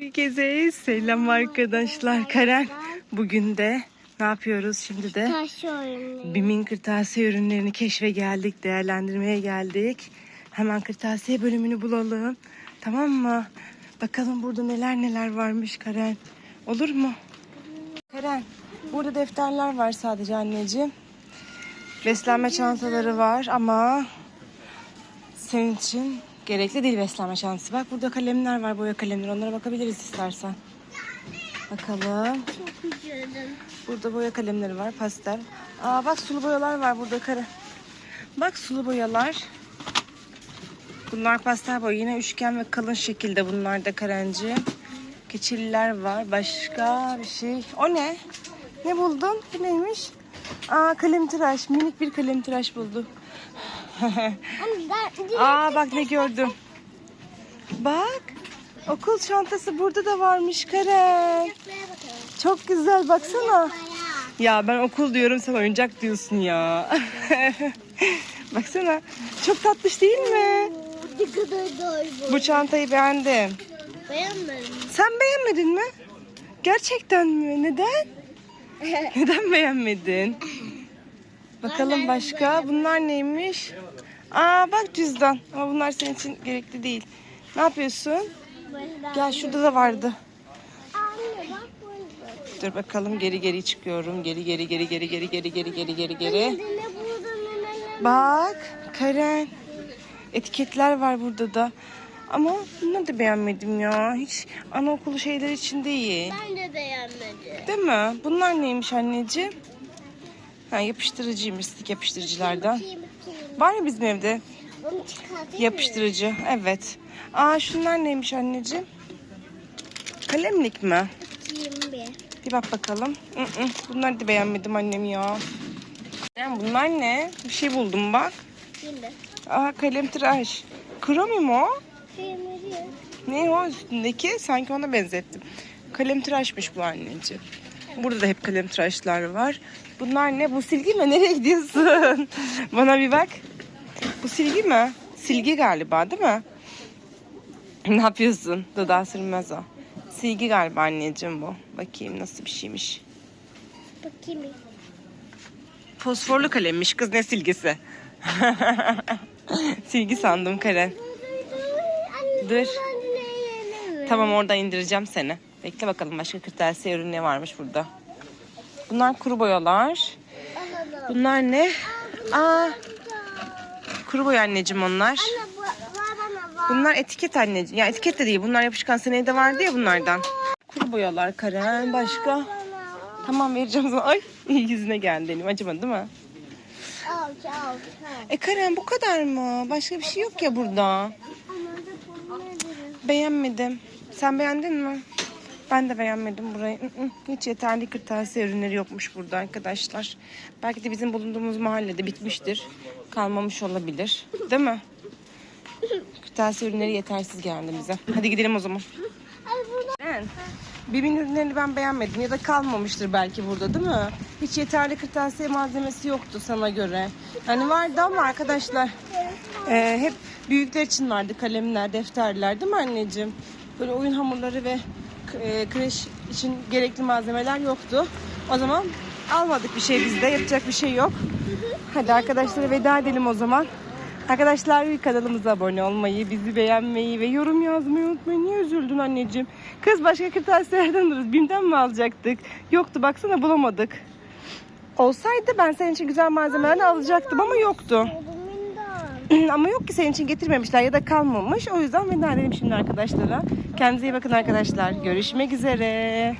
Herkese selam arkadaşlar. Karen bugün de ne yapıyoruz şimdi de? Bim'in kırtasiye ürünlerini keşfe geldik, değerlendirmeye geldik. Hemen kırtasiye bölümünü bulalım. Tamam mı? Bakalım burada neler neler varmış Karen. Olur mu? Karen, burada defterler var sadece anneciğim. Beslenme çantaları var ama senin için gerekli değil beslenme çantası. Bak burada kalemler var, boya kalemleri. Onlara bakabiliriz istersen. Bakalım. Çok üzüldüm. Burada boya kalemleri var, pastel. Aa bak sulu boyalar var burada kare. Bak sulu boyalar. Bunlar pastel boya. Yine üçgen ve kalın şekilde bunlar da karenci. Keçililer var. Başka bir şey. O ne? Ne buldun? Bu neymiş? Aa kalem tıraş. Minik bir kalem tıraş buldum. Aa bak ne gördüm. Bak. Okul çantası burada da varmış Karen. Çok güzel baksana. Ya ben okul diyorum sen oyuncak diyorsun ya. Baksana. Çok tatlış değil mi? Bu çantayı beğendim. Beğenmedim. Sen beğenmedin mi? Gerçekten mi? Neden? Neden beğenmedin? Bakalım başka. Bunlar neymiş? Aa bak cüzdan. Ama bunlar senin için gerekli değil. Ne yapıyorsun? Gel şurada da vardı. Dur bakalım geri geri çıkıyorum. Geri geri geri geri geri geri geri geri geri geri. Bak Karen. Etiketler var burada da. Ama bunları da beğenmedim ya. Hiç anaokulu şeyler için değil. Ben de beğenmedim. Değil mi? Bunlar neymiş anneciğim? Ha, yapıştırıcıymış stik yapıştırıcılardan. Var ya bizim evde yapıştırıcı. Evet. Aa şunlar neymiş anneciğim? Kalemlik mi? bir. Bak bakalım. Bunları da beğenmedim annem ya. Yani bunlar ne? Bir şey buldum bak. Aa kalem tıraş. Kromi mi o? Ne o üstündeki? Sanki ona benzettim. Kalem tıraşmış bu anneciğim. Burada da hep kalem tıraşlar var. Bunlar ne? Bu silgi mi? Nereye gidiyorsun? Bana bir bak. Bu silgi mi? Silgi galiba değil mi? ne yapıyorsun? Dudağı sürmez o. Silgi galiba anneciğim bu. Bakayım nasıl bir şeymiş. Bakayım. Fosforlu kalemmiş kız ne silgisi? Silgi sandım Karen. Dur. Tamam orada indireceğim seni. Bekle bakalım başka kırtasiye ürün ne varmış burada. Bunlar kuru boyalar. Bunlar ne? Aa, kuru boya anneciğim onlar. Bunlar etiket anneciğim. Ya etiket de değil. Bunlar yapışkan seneye de vardı ya bunlardan. Kuru boyalar Karen. Başka? Tamam vereceğim sana. Ay yüzüne geldi elim. Acımadı değil mi? E Karen bu kadar mı? Başka bir şey yok ya burada. Beğenmedim. Sen beğendin mi? Ben de beğenmedim burayı. Hiç yeterli kırtasiye ürünleri yokmuş burada arkadaşlar. Belki de bizim bulunduğumuz mahallede bitmiştir. Kalmamış olabilir. Değil mi? Kırtasiye ürünleri yetersiz geldi bize. Hadi gidelim o zaman. Ben. Bimin ürünlerini ben beğenmedim ya da kalmamıştır belki burada değil mi? Hiç yeterli kırtasiye malzemesi yoktu sana göre. Hani vardı ama arkadaşlar e, hep büyükler için vardı kalemler, defterler değil mi anneciğim? Böyle oyun hamurları ve e, kreş için gerekli malzemeler yoktu. O zaman almadık bir şey bizde yapacak bir şey yok. Hadi arkadaşlara veda edelim o zaman. Arkadaşlar kanalımıza abone olmayı, bizi beğenmeyi ve yorum yazmayı unutmayın. Niye üzüldün anneciğim? Kız başka kırtasiyelerden alırız. Bim'den mi alacaktık? Yoktu baksana bulamadık. Olsaydı ben senin için güzel malzemeler alacaktım ama yoktu. Ama yok ki senin için getirmemişler ya da kalmamış. O yüzden veda edelim şimdi arkadaşlara. Kendinize iyi bakın arkadaşlar. Görüşmek üzere.